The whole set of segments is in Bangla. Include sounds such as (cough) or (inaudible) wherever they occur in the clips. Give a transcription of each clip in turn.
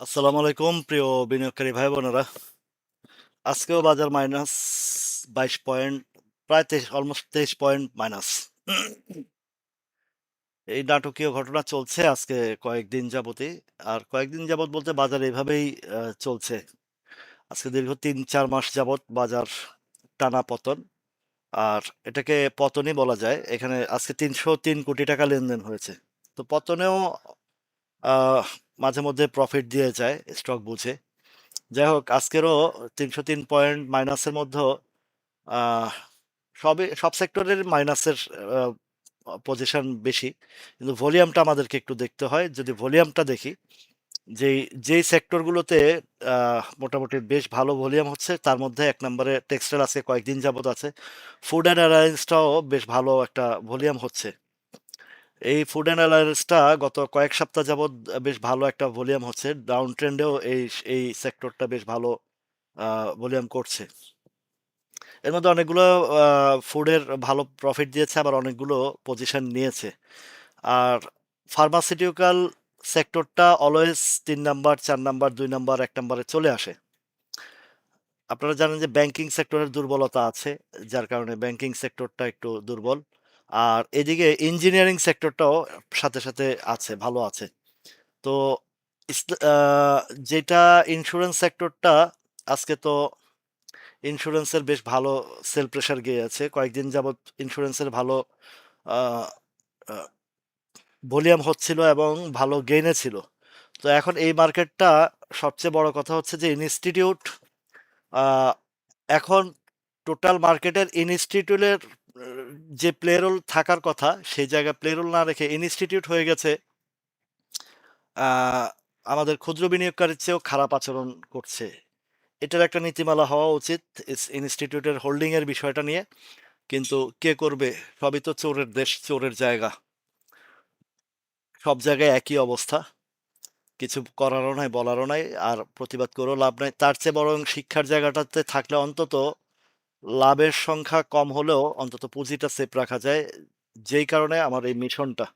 আসসালামু আলাইকুম, প্রিয় বিনিয়োগকারী ভাই বোনেরা। আজকেও বাজার মাইনাস বাইশ পয়েন্ট, প্রায় তেইশ, অলমোস্ট তেইশ পয়েন্ট মাইনাস। এই নাটকীয় ঘটনা চলছে আজকে কয়েকদিন যাবতই, আর কয়েকদিন যাবত বলতে বাজার এভাবেই চলছে। আজকে দীর্ঘ তিন, চার মাস যাবত বাজার টানা পতন, আর এটাকে পতনই বলা যায়। এখানে আজকে তিনশো তিন কোটি টাকা লেনদেন হয়েছে। তো পতনেও মাঝে মধ্যে প্রফিট দিয়ে যায় স্টক বুঝে। যাই হোক, আজকেরও তিনশো তিন পয়েন্ট মাইনাসের মধ্যেও সবই, সব সেক্টরের মাইনাসের পজিশন বেশি। কিন্তু ভলিউমটা আমাদেরকে একটু দেখতে হয়। যদি ভলিউমটা দেখি, যেই যেই সেক্টরগুলোতে মোটামুটি বেশ ভালো ভলিউম হচ্ছে, তার মধ্যে এক নম্বরে টেক্সটাইল আজকে কয়েকদিন যাবত আছে। ফুড অ্যান্ড অ্যালায়েন্সটাও বেশ ভালো একটা ভলিউম হচ্ছে। এই ফুড অ্যান্ড অ্যালায়েন্সটা গত কয়েক সপ্তাহ যাবৎ বেশ ভালো একটা ভলিউম হচ্ছে। ডাউন ট্রেন্ডেও এই এই সেক্টরটা বেশ ভালো ভলিউম করছে। এর মধ্যে অনেকগুলো ফুডের ভালো প্রফিট দিয়েছে, আবার অনেকগুলো পজিশন নিয়েছে। আর ফার্মাসিউটিক্যাল সেক্টরটা অলওয়েজ তিন নাম্বার চার নাম্বার দুই নাম্বার এক নাম্বারে চলে আসে। আপনারা জানেন যে ব্যাংকিং সেক্টরের দুর্বলতা আছে, যার কারণে ব্যাংকিং সেক্টরটা একটু দুর্বল। আর এদিকে ইঞ্জিনিয়ারিং সেক্টরটাও সাথে সাথে আছে, ভালো আছে। তো যেটা ইন্স্যুরেন্স সেক্টরটা আজকে তো ইন্স্যুরেন্সের বেশ ভালো সেল প্রেশার গিয়ে আছে। কয়েকদিন যাবৎ ইন্স্যুরেন্সের ভালো ভলিউম হচ্ছিল এবং ভালো গেইনে ছিল। তো এখন এই মার্কেটটা সবচেয়ে বড় কথা হচ্ছে যে ইনস্টিটিউট এখন টোটাল মার্কেটের ইনস্টিটিউটের যে প্লেরোল থাকার কথা, সেই জায়গায় প্লেরোল না রেখে ইনস্টিটিউট হয়ে গেছে। আমাদের ক্ষুদ্র বিনিয়োগকারীর চেয়েও খারাপ আচরণ করছে। এটার একটা নীতিমালা হওয়া উচিত ইনস্টিটিউটের হোল্ডিং এর বিষয়টা নিয়ে। কিন্তু কে করবে? সবই তো চোরের দেশ, চোরের জায়গা। সব জায়গায় একই অবস্থা। কিছু করারও নাই, বলারও নাই, আর প্রতিবাদ করেও লাভ নাই। তার চেয়ে বরং শিক্ষার জায়গাটাতে থাকলে অন্তত লাভের সংখ্যা কম হলেও অন্তত পুঁজিটা সেফ রাখা যায়। যেই কারণে আমার এই মিশনটা।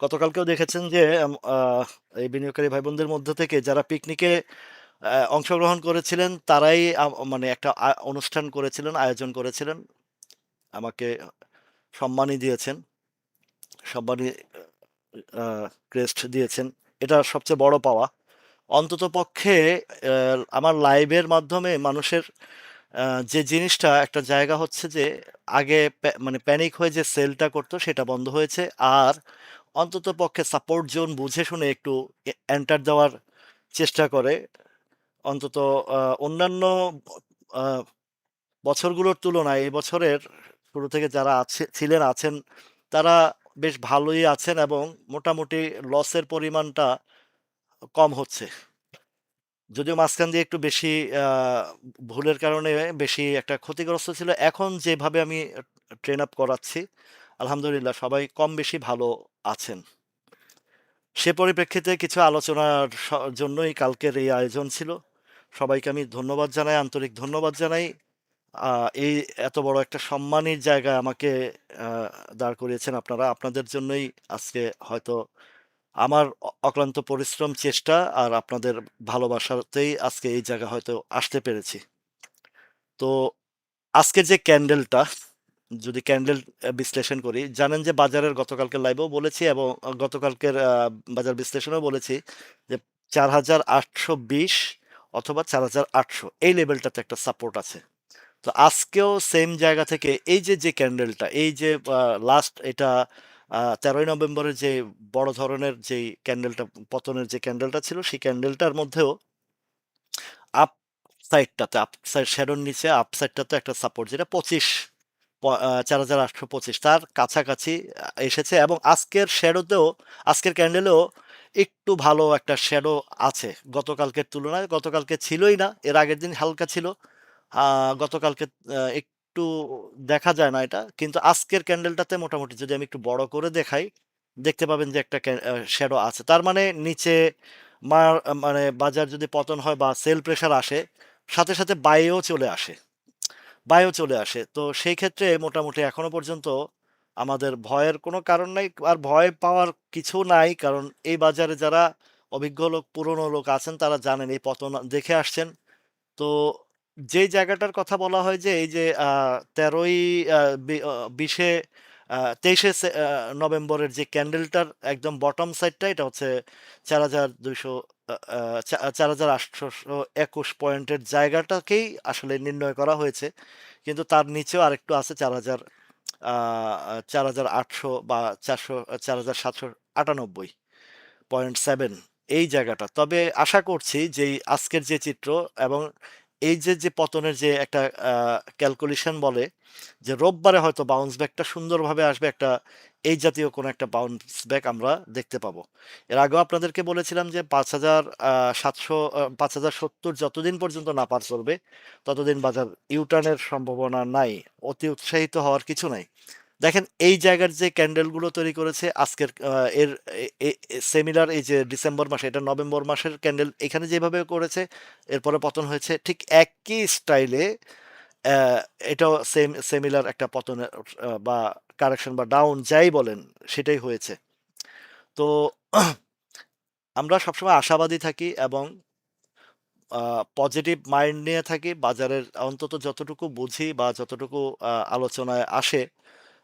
গতকালকেও দেখেছেন যে এই বিনিয়োগকারী ভাই বোনদের মধ্যে থেকে যারা পিকনিকে অংশগ্রহণ করেছিলেন, তারাই মানে একটা অনুষ্ঠান করেছিলেন, আয়োজন করেছিলেন। আমাকে সম্মানই দিয়েছেন। সম্মানী ক্রেস্ট দিয়েছেন। এটা সবচেয়ে বড় পাওয়া। অন্তত পক্ষে আমার লাইভের মাধ্যমে মানুষের যে জিনিসটা একটা জায়গা হচ্ছে যে, আগে মানে প্যানিক হয়ে যে সেলটা করতো সেটা বন্ধ হয়েছে। আর অন্তত পক্ষে সাপোর্ট জোন বুঝে শুনে একটু এন্টার দেওয়ার চেষ্টা করে। অন্তত অন্যান্য বছরগুলোর তুলনায় এই বছরের শুরু থেকে যারা আছে, ছিলেন, আছেন, তারা বেশ ভালোই আছেন এবং মোটামুটি লসের পরিমাণটা কম হচ্ছে। যদিও মাঝখান দিয়ে একটু বেশি ভুলের কারণে বেশি একটা ক্ষতিগ্রস্ত ছিল। এখন যেভাবে আমি ট্রেন আপ করাচ্ছি, আলহামদুলিল্লাহ সবাই কম বেশি ভালো আছেন। সে পরিপ্রেক্ষিতে কিছু আলোচনার জন্যই কালকের এই আয়োজন ছিল। সবাইকে আমি ধন্যবাদ জানাই, আন্তরিক ধন্যবাদ জানাই। এই এত বড় একটা সম্মানের জায়গায় আমাকে দাঁড় করিয়েছেন আপনারা। আপনাদের জন্যই আজকে হয়তো আমার অক্লান্ত পরিশ্রম, চেষ্টা আর আপনাদের ভালোবাসাতেই আজকে এই জায়গা হয়তো আসতে পেরেছি। তো আজকের যে ক্যান্ডেলটা, যদি ক্যান্ডেল বিশ্লেষণ করি, জানেন যে বাজারের গতকালকের লাইভেও বলেছি এবং গতকালকের বাজার বিশ্লেষণেও বলেছি যে চার হাজার আটশো বিশ অথবা চার হাজার আটশো, এই লেভেলটাতে একটা সাপোর্ট আছে। তো আজকেও সেম জায়গা থেকে এই যে যে ক্যান্ডেলটা, এই যে লাস্ট এটা তেরোই নভেম্বরের যে বড় ধরনের যে ক্যান্ডেলটা, পতনের যে ক্যান্ডেলটা ছিল, সেই ক্যান্ডেলটার মধ্যেও আপ সাইডটাতে আপ সাইড শ্যাডোর নিচে আপ সাইডটাতে একটা সাপোর্ট যেটা পঁচিশ চার হাজার আটশো পঁচিশ, তার কাছাকাছি এসেছে এবং আজকের শ্যাডোতেও আজকের ক্যান্ডেলেও একটু ভালো একটা শ্যাডো আছে। গতকালকের তুলনায়, গতকালকে ছিলই না, এর আগের দিন হালকা ছিল। গতকালকে একটু দেখা যায় না এটা। কিন্তু আজকের ক্যান্ডেলটাতে মোটামুটি যদি আমি একটু বড় করে দেখাই দেখতে পাবেন যে একটা শ্যাডো আছে। তার মানে নিচে মানে বাজার যদি পতন হয় বা সেল প্রেশার আসে সাথে সাথে বাইরেও চলে আসে। বায়ু চলে আসে। তো সেই ক্ষেত্রে মোটামুটি এখনও পর্যন্ত আমাদের ভয়ের কোনো কারণ নাই। আর ভয় পাওয়ার কিছু নাই কারণ এই বাজারে যারা অভিজ্ঞ লোক, পুরনো লোক আছেন তারা জানেন এই পতন দেখে আসছেন। তো যেই জায়গাটার কথা বলা হয় যে এই যে আ ১৩ই আ বি অ ২০ এ আ ২৩ সে আ নভেম্বরের যে ক্যান্ডেলটার একদম বটম সাইডটা এটা হচ্ছে ৪,২০০ আ আ চা ৪,৮২১ পয়েন্টের জায়গাটাকেই আসলে নির্ণয় করা হয়েছে। কিন্তু তার নিচেও আরেকটু আছে ৪,০০০ আ ৪,৮০০ বা ৪০০ ৪,৭৯৮.7 এই জায়গাটা। তবে আশা করছি যে আজকের যে চিত্র এবং এই যে, যে পতনের যে একটা ক্যালকুলেশন বলে যে রোববারে হয়তো বাউন্স ব্যাকটা সুন্দরভাবে আসবে একটা এই জাতীয় কোনো একটা বাউন্স ব্যাক আমরা দেখতে পাবো। এর আগেও আপনাদেরকে বলেছিলাম যে পাঁচ হাজার সাতশো পাঁচ হাজার সত্তর যতদিন পর্যন্ত না পার চলবে ততদিন বাজার ইউটার্নের সম্ভাবনা নাই। অতি উৎসাহিত হওয়ার কিছু নাই। দেখেন, এই জায়গার যে ক্যান্ডেলগুলো তৈরি করেছে আজকের এর সিমিলার এই যে ডিসেম্বর মাসে, এটা নভেম্বর মাসের ক্যান্ডেল এখানে যেভাবে করেছে, এরপরে পতন হয়েছে ঠিক একই স্টাইলে এটাও সেম সিমিলার একটা পতনের বা কারেকশন বা ডাউন যাই বলেন, সেটাই হয়েছে। তো (clears throat) আমরা সবসময় আশাবাদী থাকি এবং পজিটিভ মাইন্ড নিয়ে থাকি। বাজারের অন্তত যতটুকু বুঝি বা যতটুকু আলোচনায় আসে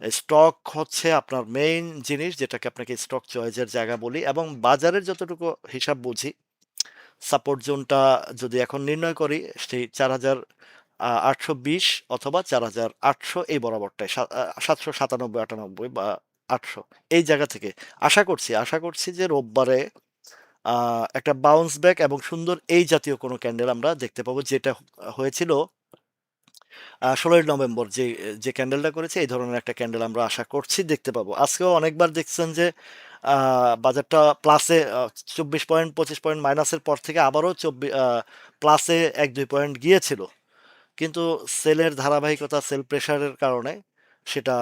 স্টক হচ্ছে আপনার মেইন জিনিস যেটাকে আপনাকে স্টক চয়েসের জায়গা বলি এবং বাজারের যতটুকু হিসাব বুঝি সাপোর্ট জোনটা যদি এখন নির্ণয় করি সেই ৪,৮২০ অথবা ৪,৮০০ এই বরাবরটায় সা আ ৭৯৭, ৯৮ বা ৮০০ এই জায়গা থেকে। আশা করছি, আশা করছি যে রোববারে একটা বাউন্স ব্যাক এবং সুন্দর এই জাতীয় কোনো ক্যান্ডেল আমরা দেখতে পাবো যেটা হয়েছিল ১৬ই নভেম্বর যে, যে ক্যান্ডেলটা করেছে এই ধরনের একটা ক্যান্ডেল আমরা আশা করছি দেখতে পাবো। আজকেও অনেকবার দেখছেন যে বাজারটা প্লাসে চব্বিশ পয়েন্ট ২৫ পয়েন্ট মাইনাসের পর থেকে আবারও চব্বিশ প্লাসে ১-২ পয়েন্ট গিয়েছিল। কিন্তু সেলের ধারাবাহিকতা, সেল প্রেশারের কারণে সেটা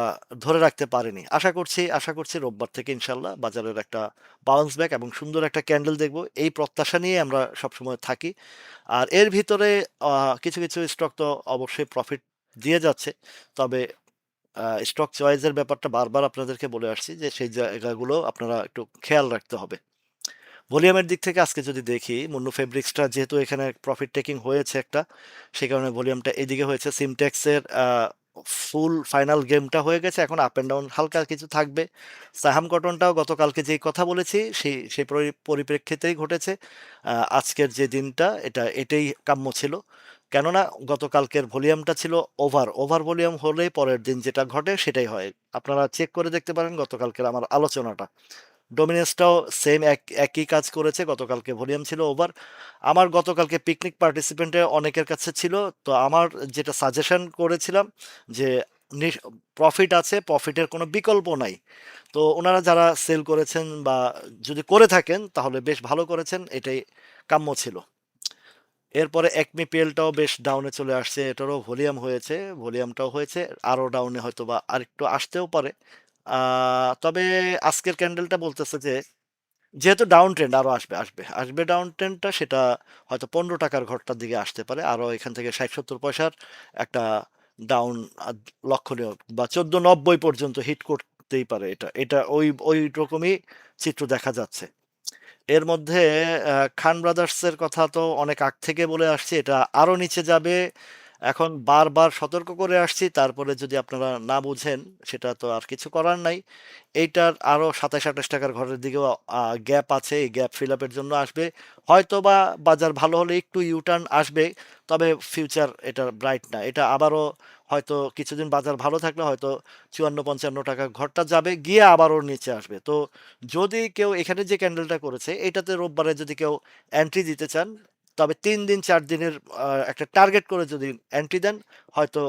ধরে রাখতে পারেনি। আশা করছি, আশা করছি রোববার থেকে ইনশাল্লাহ বাজারের একটা বাউন্স ব্যাক এবং সুন্দর একটা ক্যান্ডেল দেখব। এই প্রত্যাশা নিয়ে আমরা সবসময় থাকি। আর এর ভিতরে কিছু, কিছু স্টক তো অবশ্যই প্রফিট দিয়ে যাচ্ছে। তবে স্টক চয়েসের ব্যাপারটা বারবার আপনাদেরকে বলে আসছি যে সেই জায়গাগুলো আপনারা একটু খেয়াল রাখতে হবে। ভলিউমের দিক থেকে আজকে যদি দেখি মুন্নু ফেব্রিক্সটা যেহেতু এখানে প্রফিট টেকিং হয়েছে একটা, সে কারণে ভলিউমটা এদিকে হয়েছে। সিমটেক্সের ফুল ফাইনাল গেমটা হয়ে গেছে। এখন আপ অ্যান্ড ডাউন হালকা কিছু থাকবে। সাহাম কটনটাও গতকালকে যেই কথা বলেছি সেই, সেই পরি পরিপ্রেক্ষিতেই ঘটেছে। আজকের যে দিনটা এটা এটাই কাম্য ছিল। কেননা গতকালকের ভলিউমটা ছিল ওভার। ওভার ভলিউম হলে পরের দিন যেটা ঘটে সেটাই হয়। আপনারা চেক করে দেখতে পারেন গতকালকের আমার আলোচনাটা। ডোমিনেন্সটাও সেম এক একই কাজ করেছে। গতকালকে ভলিউম ছিল ওভার। আমার গতকালকে পিকনিক পার্টিসিপেন্টে অনেকের কাছে ছিল। তো আমার যেটা সাজেশন করেছিলাম যে প্রফিট আছে, প্রফিটের কোনো বিকল্প নাই। তো ওনারা যারা সেল করেছেন বা যদি করে থাকেন তাহলে বেশ ভালো করেছেন। এটাই কাম্য ছিল। এরপরে একমি পিএলটাও বেশ ডাউনে চলে আসছে। এটারও ভলিউম হয়েছে। ভলিউমটাও হয়েছে। আরও ডাউনে হয়তো বা আরেকটু আসতেও পারে। তবে আজকের ক্যান্ডেলটা বলতেছে যে যেহেতু ডাউন ট্রেন্ড আরও আসবে, আসবে। আসবে ডাউন ট্রেন্ডটা সেটা হয়তো পনেরো টাকার ঘরটার দিকে আসতে পারে। আরও এখান থেকে ৬০-৭০ পয়সার একটা ডাউন লক্ষণীয় বা ১৪.৯০ পর্যন্ত হিট করতেই পারে এটা। এটা ওই ওই রকমই চিত্র দেখা যাচ্ছে। এর মধ্যে খান ব্রাদার্সের কথা তো অনেক আগ থেকে বলে আসছে এটা আরও নিচে যাবে। এখন বারবার সতর্ক করে আসছি। তারপরে যদি আপনারা না বুঝেন সেটা তো আর কিছু করার নাই। এইটার আরও সাতাশ আঠাশ টাকার ঘরের দিকেও গ্যাপ আছে। এই গ্যাপ ফিল আপের জন্য আসবে। হয়তো বা বাজার ভালো হলে একটু ইউ-টার্ন আসবে। তবে ফিউচার এটা ব্রাইট না। এটা আবারও হয়তো কিছুদিন বাজার ভালো থাকলে হয়তো ৳৫৪-৫৫ ঘরটা যাবে, গিয়ে আবারও নিচে আসবে। তো যদি কেউ এখানে যে ক্যান্ডেলটা করেছে এটাতে রোববারে যদি কেউ এন্ট্রি দিতে চান তবে তিন দিন চার দিনের একটা টার্গেট করে যদি এন্ট্রি দেন হয়তো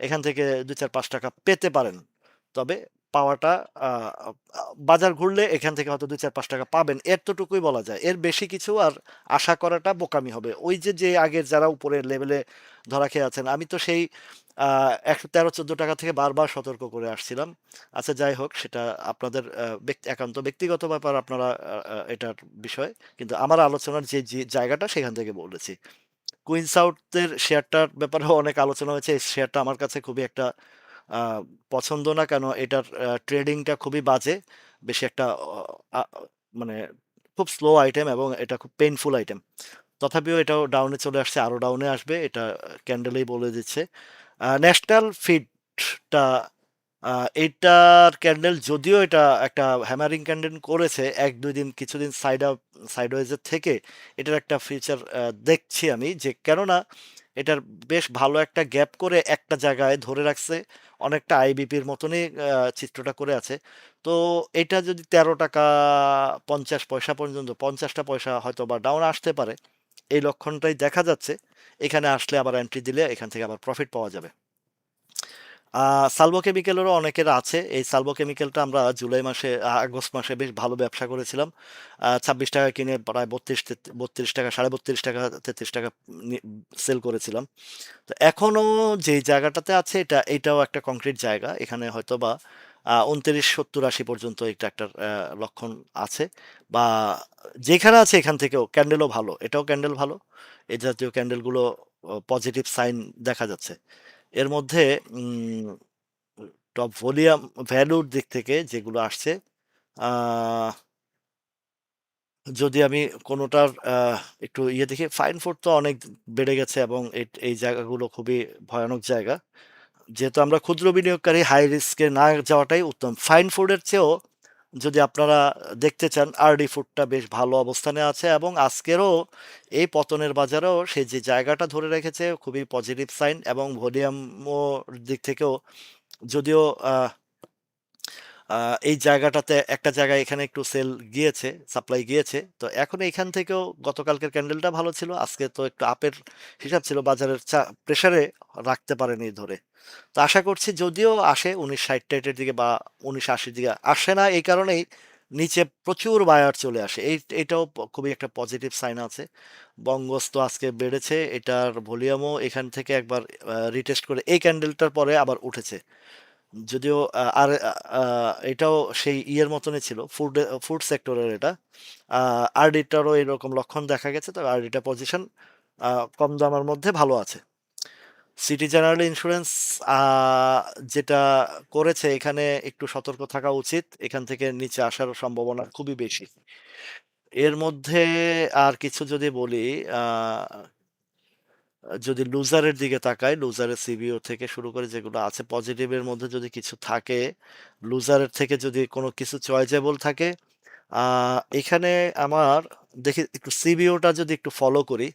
এখান থেকে ৳২-৪-৫ পেতে পারেন। তবে পাওয়াটা বাজার ঘুরলে এখান থেকে হয়তো ৳২-৪-৫ পাবেন। এর তোটুকুই বলা যায়। এর বেশি কিছু আর আশা করাটা বোকামি হবে। ওই যে, যে আগের যারা উপরের লেভেলে ধরা খেয়ে আছেন আমি তো সেই আ ৳১১৩-১৪ থেকে বারবার সতর্ক করে আসছিলাম। আচ্ছা যাই হোক সেটা আপনাদের একান্ত ব্যক্তিগত ব্যাপার আপনারা এটার বিষয়। কিন্তু আমার আলোচনার যে, জায়গাটা সেখান থেকে বলেছি। কুইন সাউথের শেয়ারটার ব্যাপারেও অনেক আলোচনা হয়েছে। এই শেয়ারটা আমার কাছে খুবই একটা পছন্দ না। কেন এটার ট্রেডিংটা খুবই বাজে। বেশি একটা মানে খুব স্লো আইটেম এবং এটা খুব পেইনফুল আইটেম তথাপিও এটাও ডাউনে চলে আসছে আরও ডাউনে আসবে এটা ক্যান্ডেলেই বলে দিচ্ছে ন্যাশনাল ফিডটা এইটার ক্যান্ডেল যদিও এটা একটা হ্যামারিং ক্যান্ডেল করেছে, এক দুই দিন, কিছুদিন সাইড আপ সাইডওয়েজের থেকে এটার একটা ফিচার দেখছি আমি যে কেননা এটার বেশ ভালো একটা গ্যাপ করে একটা জায়গায় ধরে রাখছে, অনেকটা আইবিপির মতনই চিত্রটা করে আছে। তো এটা যদি তেরো টাকা পঞ্চাশ পয়সা পর্যন্ত, পঞ্চাশটা পয়সা হয়তো বা ডাউন আসতে পারে। এই লক্ষণটাই দেখা যাচ্ছে। এখানে আসলে আবার এন্ট্রি দিলে এখান থেকে আবার প্রফিট পাওয়া যাবে। সালভো কেমিক্যালেরও অনেকের আছে। এই সালভো কেমিক্যালটা আমরা জুলাই মাসে আগস্ট মাসে বেশ ভালো ব্যবসা করেছিলাম। ছাব্বিশ টাকা কিনে প্রায় বত্রিশ বত্রিশ টাকা, সাড়ে বত্রিশ টাকা, তেত্রিশ টাকা সেল করেছিলাম। তো এখনও যে জায়গাটাতে আছে, এটা, এটাও একটা কংক্রিট জায়গা। এখানে হয়তো বা উনত্রিশ, সত্তর, আশি পর্যন্ত একটা একটা লক্ষণ আছে। বা যেখানে আছে এখান থেকেও ক্যান্ডেলও ভালো, এটাও ক্যান্ডেল ভালো। এই জাতীয় ক্যান্ডেলগুলো পজিটিভ সাইন দেখা যাচ্ছে। এর মধ্যে টপ ভলিউম ভ্যালুর দিক থেকে যেগুলো আসছে যদি আমি কোনোটার একটু ইয়ে দেখি ফাইন ফুড তো অনেক বেড়ে গেছে এবং এই- এই জায়গাগুলো খুবই ভয়ানক জায়গা। যেহেতু আমরা ক্ষুদ্র বিনিয়োগকারী হাই রিস্কে না যাওয়াটাই উত্তম। ফাইন ফুডের চেয়েও যদি আপনারা দেখতে চান আরডি ফুডটা বেশ ভালো অবস্থানে আছে এবং আজকেরও এই পতনের বাজারেও সে যে জায়গাটা ধরে রেখেছে খুবই পজিটিভ সাইন এবং ভলিউমও দিক থেকেও যদিও এই জায়গাটাতে একটা জায়গায় এখানে একটু সেল গিয়েছে, সাপ্লাই গিয়েছে। তো এখন এখান থেকেও গতকালকের ক্যান্ডেলটা ভালো ছিল। আজকে তো একটু আপের হিসাব ছিল, বাজারের চা, প্রেসারে রাখতে পারেনি ধরে। তো আশা করছি যদিও আসে উনিশ ষাট টাইটের দিকে বা উনিশ আশির দিকে আসে না, এই কারণেই নিচে প্রচুর বায়ার চলে আসে। এই, এটাও খুবই একটা পজিটিভ সাইন আছে। বঙ্গস্ত আজকে বেড়েছে, এটার ভলিউমও এখান থেকে একবার রিটেস্ট করে এই ক্যান্ডেলটার পরে আবার উঠেছে। যদিও আর এটাও সেই ইয়ের মতনই ছিল, ফুড ফুড সেক্টরের এটা। আরডিটারও এরকম লক্ষণ দেখা গেছে, তবে আরডিটা পজিশন কম দামের মধ্যে ভালো আছে। সিটি জেনারেল ইন্স্যুরেন্স যেটা করেছে এখানে একটু সতর্ক থাকা উচিত, এখান থেকে নিচে আসার সম্ভাবনা খুবই বেশি। এর মধ্যে আর কিছু যদি বলি যদি লুজারের দিকে তাকাই লুজারের সিবিও থেকে শুরু করে যেগুলো আছে পজিটিভের মধ্যে যদি কিছু থাকে লুজারের থেকে যদি কোনো কিছু চয়েজেবল থাকে এখানে আমার দেখি একটু সিবিওটা যদি একটু ফলো করি।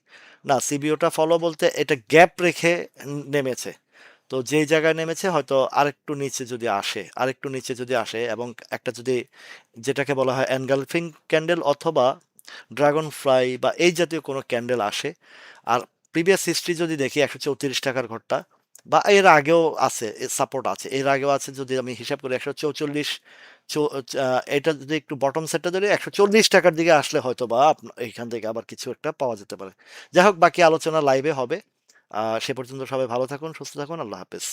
না সিবিওটা ফলো বলতে এটা গ্যাপ রেখে নেমেছে। তো যেই জায়গায় নেমেছে হয়তো আরেকটু নিচে যদি আসে, আরেকটু নিচে যদি আসে এবং একটা যদি যেটাকে বলা হয় এনগালফিং ক্যান্ডেল অথবা ড্রাগন ফ্লাই বা এই জাতীয় কোনো ক্যান্ডেল আসে, আর প্রিভিয়াস হিস্ট্রি যদি দেখি একশো চৌত্রিশ টাকার ঘরটা, বা এর আগেও আছে সাপোর্ট আছে, এর আগেও আছে যদি আমি হিসাব করি একশো চৌচল্লিশ এটা যদি একটু বটম সেটটা ধরে, একশো চল্লিশ টাকার দিকে আসলে হয়তো বা এখান থেকে আবার কিছু একটা পাওয়া যেতে পারে। যাই হোক, বাকি আলোচনা লাইভে হবে। সে পর্যন্ত সবাই ভালো থাকুন, সুস্থ থাকুন, আল্লাহ হাফেজ।